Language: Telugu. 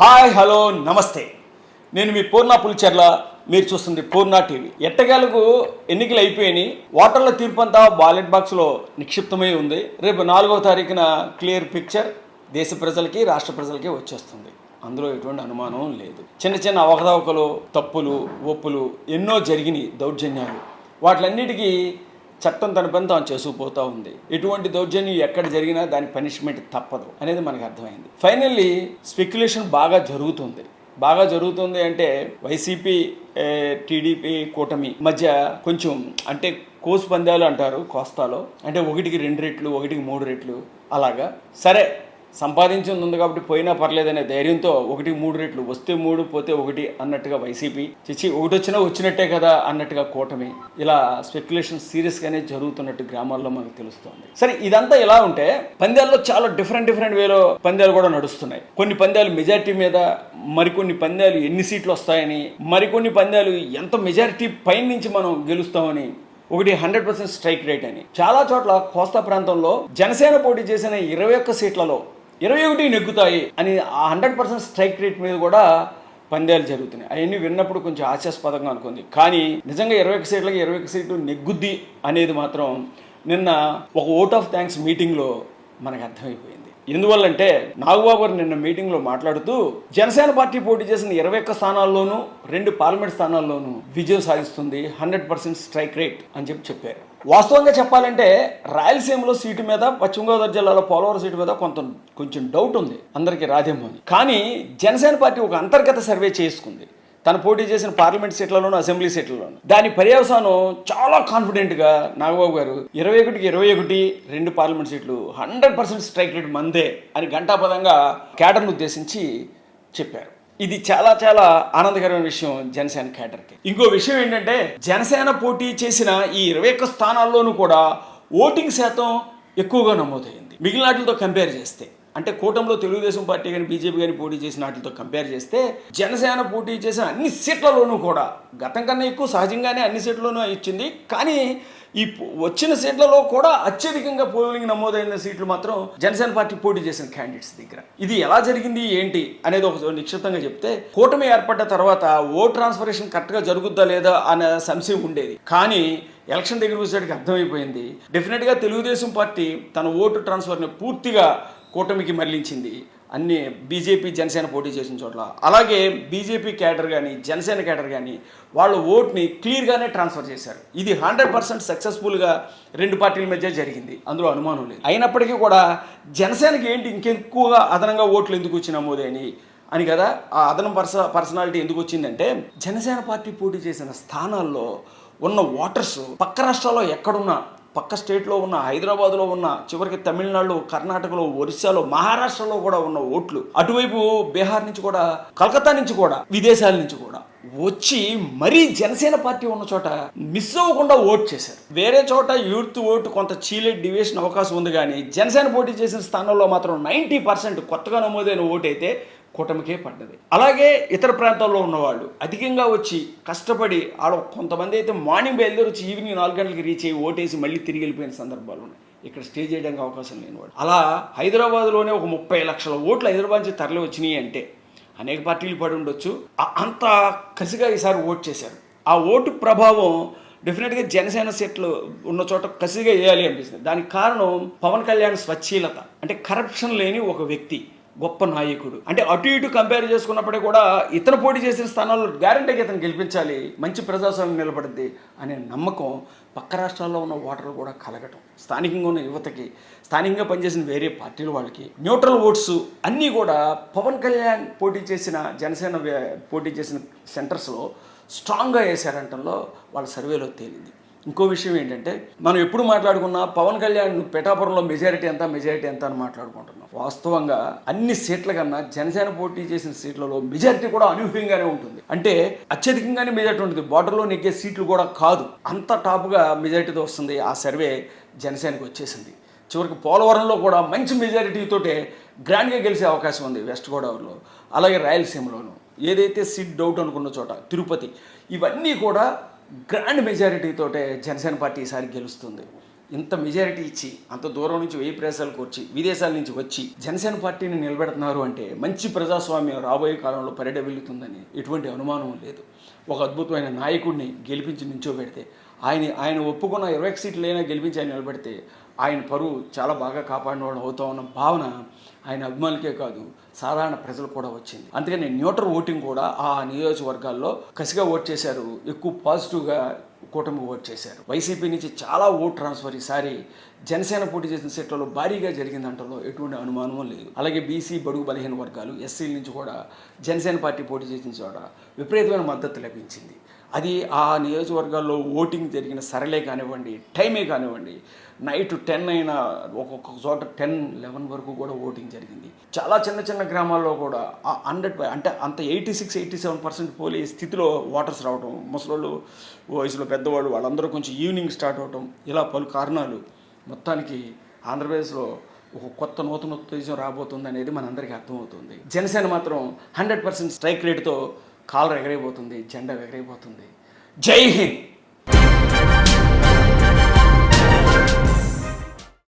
హాయ్ హలో నమస్తే. నేను మీ పూర్ణ పులిచెర్ల మీరు చూస్తుంది పూర్ణ టీవీ. ఎట్టగాలకు ఎన్నికలు అయిపోయినాయి. ఓటర్ల తీర్పు అంతా బాలెట్ బాక్స్లో నిక్షిప్తమై ఉంది. రేపు నాలుగవ తారీఖున క్లియర్ పిక్చర్ దేశ ప్రజలకి రాష్ట్ర ప్రజలకి వచ్చేస్తుంది. అందులో ఎటువంటి అనుమానం లేదు. చిన్న చిన్న అవకతవకలు తప్పులు ఒప్పులు ఎన్నో జరిగినాయి దౌర్జన్యాలు. వాటిలన్నిటికీ చట్టం తన పని తాను చేసుకుపోతూ ఉంది. ఎటువంటి దౌర్జన్యం ఎక్కడ జరిగినా దాని పనిష్మెంట్ తప్పదు అనేది మనకు అర్థమైంది. ఫైనల్లీ స్పెక్యులేషన్ బాగా జరుగుతుంది. బాగా జరుగుతుంది అంటే వైసీపీ టీడీపీ కూటమి మధ్య కొంచెం అంటే కోసు పందాలు అంటారు కోస్తాలో. అంటే ఒకటికి రెండు రెట్లు ఒకటికి మూడు రెట్లు అలాగా. సరే సంపాదించింది ఉంది కాబట్టి పోయినా పర్లేదనే ధైర్యంతో ఒకటి మూడు రెట్లు వస్తే మూడు పోతే ఒకటి అన్నట్టుగా వైసీపీ. చిచ్చి ఒకటి వచ్చినా వచ్చినట్టే కదా అన్నట్టుగా కూటమి. ఇలా స్పెక్యులేషన్ సీరియస్గానే జరుగుతున్నట్టు గ్రామాల్లో మనకు తెలుస్తోంది. సరే ఇదంతా ఇలా ఉంటే పందాల్లో చాలా డిఫరెంట్ డిఫరెంట్ వేలో పందాలు కూడా నడుస్తున్నాయి. కొన్ని పందాలు మెజారిటీ మీద మరికొన్ని పందాలు ఎన్ని సీట్లు వస్తాయని మరికొన్ని పందాలు ఎంత మెజారిటీ పైన నుంచి మనం గెలుస్తామని ఒకటి హండ్రెడ్ పర్సెంట్ స్ట్రైక్ రేట్ అని. చాలా చోట్ల కోస్తా ప్రాంతంలో జనసేన పోటీ చేసిన ఇరవై ఒక్క సీట్లలో ఇరవై ఒకటి నెగ్గుతాయి అని ఆ హండ్రెడ్ పర్సెంట్ స్ట్రైక్ రేట్ మీద కూడా పందేలు జరుగుతున్నాయి. అవన్నీ విన్నప్పుడు కొంచెం హాస్యాస్పదంగా అనుకుంది. కానీ నిజంగా ఇరవై ఒక సీట్లకి ఇరవై ఒక సీట్లు నెగ్గుద్ది అనేది మాత్రం నిన్న ఒక ఓట్ ఆఫ్ థ్యాంక్స్ మీటింగ్లో మనకు అర్థమైపోయింది. ఎందువల్లంటే నాగబాబు గారు నిన్న మీటింగ్లో మాట్లాడుతూ జనసేన పార్టీ పోటీ చేసిన ఇరవై ఒక్క స్థానాల్లోనూ రెండు పార్లమెంట్ స్థానాల్లోనూ విజయం సాధిస్తుంది హండ్రెడ్ పర్సెంట్ స్ట్రైక్ రేట్ అని చెప్పి చెప్పారు. వాస్తవంగా చెప్పాలంటే రాయలసీమలో సీటు మీద పశ్చిమ గోదావరి జిల్లాలో పోలవరం సీటు మీద కొంత కొంచెం డౌట్ ఉంది. అందరికీ రాదేమో అని. కానీ జనసేన పార్టీ ఒక అంతర్గత సర్వే చేసుకుంది. తను పోటీ చేసిన పార్లమెంట్ సీట్లలోనూ అసెంబ్లీ సీట్లలోనూ. దాని పర్యవసానం చాలా కాన్ఫిడెంట్గా నాగబాబు గారు ఇరవై ఒకటికి ఇరవై ఒకటి రెండు పార్లమెంట్ సీట్లు హండ్రెడ్ పర్సెంట్ స్ట్రైక్ రేట్ మందే అని ఘంటాపదంగా కేటర్ను ఉద్దేశించి చెప్పారు. ఇది చాలా చాలా ఆనందకరమైన విషయం జనసేన కేటర్కి ఇంకో విషయం ఏంటంటే జనసేన పోటీ చేసిన ఈ ఇరవై ఒక్క స్థానాల్లోనూ కూడా ఓటింగ్ శాతం ఎక్కువగా నమోదైంది. మిగిలిన వాటితో కంపేర్ చేస్తే. అంటే కూటమిలో తెలుగుదేశం పార్టీ కానీ బీజేపీ కానీ పోటీ చేసిన వాటితో కంపేర్ చేస్తే జనసేన పోటీ చేసిన అన్ని సీట్లలోనూ కూడా గతం కన్నా ఎక్కువ సహజంగానే అన్ని సీట్లలోనూ ఇచ్చింది. కానీ ఈ వచ్చిన సీట్లలో కూడా అత్యధికంగా పోలింగ్ నమోదైన సీట్లు మాత్రం జనసేన పార్టీ పోటీ చేసిన క్యాండిడేట్స్ దగ్గర. ఇది ఎలా జరిగింది ఏంటి అనేది ఒక నిశ్చితంగా చెప్తే కూటమి ఏర్పడ్డ తర్వాత ఓట్ ట్రాన్స్ఫరేషన్ కరెక్ట్గా జరుగుద్దా లేదా అనే సంశయం ఉండేది. కానీ ఎలక్షన్ దగ్గరికి వచ్చేటికి అర్థమైపోయింది. డెఫినెట్గా తెలుగుదేశం పార్టీ తన ఓటు ట్రాన్స్ఫర్ని పూర్తిగా కూటమికి మరలించింది. అన్ని బీజేపీ జనసేన పోటీ చేసిన చోట్ల. అలాగే బీజేపీ క్యాడర్ కానీ జనసేన క్యాడర్ కానీ వాళ్ళ ఓట్ని క్లియర్గానే ట్రాన్స్ఫర్ చేశారు. ఇది హండ్రెడ్ పర్సెంట్ సక్సెస్ఫుల్గా రెండు పార్టీల మధ్య జరిగింది. అందులో అనుమానం లేదు. అయినప్పటికీ కూడా జనసేనకి ఏంటి ఇంకెక్కువగా అదనంగా ఓట్లు ఎందుకు వచ్చినామోదే అని అని కదా ఆ అదనం పర్స పర్సనాలిటీ ఎందుకు వచ్చిందంటే జనసేన పార్టీ పోటీ చేసిన స్థానాల్లో ఉన్న ఓటర్స్ పక్క రాష్ట్రాల్లో ఎక్కడున్నా పక్క స్టేట్లో ఉన్న హైదరాబాద్లో ఉన్న చివరికి తమిళనాడు కర్ణాటకలో ఒరిస్సాలో మహారాష్ట్రలో కూడా ఉన్న ఓట్లు. అటువైపు బీహార్ నుంచి కూడా కలకత్తా నుంచి కూడా విదేశాల నుంచి కూడా వచ్చి మరీ జనసేన పార్టీ ఉన్న చోట మిస్ అవ్వకుండా ఓట్ చేశారు. వేరే చోట యూత్ ఓటు కొంత చీలెట్ డివేషన్ అవకాశం ఉంది కానీ జనసేన పోటీ చేసిన స్థానంలో మాత్రం నైంటీ పర్సెంట్ కొత్తగా నమోదైన ఓటు అయితే కూటమికే పడ్డది. అలాగే ఇతర ప్రాంతాల్లో ఉన్నవాళ్ళు అధికంగా వచ్చి కష్టపడి ఆడ కొంతమంది అయితే మార్నింగ్ బయలుదేరి వచ్చి ఈవినింగ్ నాలుగు గంటలకి రీచ్ అయ్యి ఓటేసి మళ్ళీ తిరిగి వెళ్ళిపోయిన సందర్భాలు ఉన్నాయి. ఇక్కడ స్టే చేయడానికి అవకాశం లేనివాడు. అలా హైదరాబాద్లోనే ఒక ముప్పై లక్షల ఓట్లు హైదరాబాద్ నుంచి తరలి వచ్చినాయి అంటే అనేక పార్టీలు పడి ఉండొచ్చు. అంత కసిగా ఈసారి ఓట్ చేశారు. ఆ ఓటు ప్రభావం డెఫినెట్గా జనసేన సీట్లు ఉన్న చోట కసిగా వేయాలి అనిపిస్తుంది. దానికి కారణం పవన్ కళ్యాణ్ స్వచ్ఛీలత. అంటే కరప్షన్ లేని ఒక వ్యక్తి. గొప్ప నాయకుడు. అంటే అటు ఇటు కంపేర్ చేసుకున్నప్పటికీ కూడా ఇతను పోటీ చేసిన స్థానాల్లో గ్యారంటీగా ఇతను గెలిపించాలి మంచి ప్రజాస్వామ్యం నిలబడింది అనే నమ్మకం పక్క రాష్ట్రాల్లో ఉన్న ఓటర్లు కూడా కలగటం. స్థానికంగా ఉన్న యువతకి స్థానికంగా పనిచేసిన వేరే పార్టీల వాళ్ళకి న్యూట్రల్ ఓట్స్ అన్నీ కూడా పవన్ కళ్యాణ్ పోటీ చేసిన జనసేన పోటీ చేసిన సెంటర్స్లో స్ట్రాంగ్గా వేశారంటంలో వాళ్ళ సర్వేలో తేలింది. ఇంకో విషయం ఏంటంటే మనం ఎప్పుడు మాట్లాడుకున్నా పవన్ కళ్యాణ్ పిఠాపురంలో మెజారిటీ ఎంత మెజారిటీ ఎంత అని మాట్లాడుకుంటున్నాం వాస్తవంగా అన్ని సీట్ల కన్నా జనసేన పోటీ చేసిన సీట్లలో మెజారిటీ కూడా అనూహ్యంగానే ఉంటుంది. అంటే అత్యధికంగానే మెజారిటీ ఉంటుంది. బార్డర్లో నెగ్గే సీట్లు కూడా కాదు. అంత టాప్గా మెజారిటీతో వస్తుంది ఆ సర్వే జనసేనకు వచ్చేసింది. చివరికి పోలవరంలో కూడా మంచి మెజారిటీతోటే గ్రాండ్గా గెలిచే అవకాశం ఉంది వెస్ట్ గోదావరిలో. అలాగే రాయలసీమలోను. ఏదైతే సీట్ డౌట్ అనుకున్న చోట తిరుపతి. ఇవన్నీ కూడా గ్రాండ్ మెజారిటీతోటే జనసేన పార్టీ ఈసారి గెలుస్తుంది. ఇంత మెజారిటీ ఇచ్చి అంత దూరం నుంచి వెయ్యి ప్రదేశాలకు వచ్చి విదేశాల నుంచి వచ్చి జనసేన పార్టీని నిలబెడుతున్నారు అంటే మంచి ప్రజాస్వామ్యం రాబోయే కాలంలో పరిడవిల్లుతుందని ఎటువంటి అనుమానం లేదు. ఒక అద్భుతమైన నాయకుడిని గెలిపించి నించోబెడితే ఆయన ఆయన ఒప్పుకున్న ఇరవై సీట్లైనా గెలిపించి ఆయన నిలబెడితే ఆయన పరువు చాలా బాగా కాపాడినవాడు అవుతా ఉన్న భావన ఆయన అభిమానులకే కాదు సాధారణ ప్రజలు కూడా వచ్చింది. అందుకని న్యూట్రల్ ఓటింగ్ కూడా ఆ నియోజకవర్గాల్లో కసిగా ఓట్ చేశారు ఎక్కువ పాజిటివ్గా కూటమి ఓట్ చేశారు. వైసీపీ నుంచి చాలా ఓట్ ట్రాన్స్ఫర్ ఈసారి జనసేన పోటీ చేసిన సీట్లలో భారీగా జరిగిందంటలో ఎటువంటి అనుమానం లేదు. అలాగే బీసీ బడుగు బలహీన వర్గాలు ఎస్సీల నుంచి కూడా జనసేన పార్టీ పోటీ చేసిన చోట విపరీతమైన మద్దతు లభించింది. అది ఆ నియోజకవర్గాల్లో ఓటింగ్ జరిగిన సరళే కానివ్వండి టైమే కానివ్వండి నైట్ టెన్ అయినా ఒక్కొక్క చోట టెన్ లెవెన్ వరకు కూడా ఓటింగ్ జరిగింది. చాలా చిన్న చిన్న గ్రామాల్లో కూడా ఆ హండ్రెడ్ అంటే అంత eighty six eighty seven percent పోలే స్థితిలో ఓటర్స్ రావడం ముసలోళ్ళు వయసులో పెద్దవాళ్ళు వాళ్ళందరూ కొంచెం ఈవినింగ్ స్టార్ట్ అవటం ఇలా పలు కారణాలు మొత్తానికి ఆంధ్రప్రదేశ్లో ఒక కొత్త నూతన ఉత్తేజం రాబోతుంది అనేది మనందరికీ అర్థమవుతుంది. జనసేన మాత్రం హండ్రెడ్ పర్సెంట్ స్ట్రైక్ రేట్తో కాలర్ ఎగరైపోతుంది జెండా ఎగరైపోతుంది జై హింద్!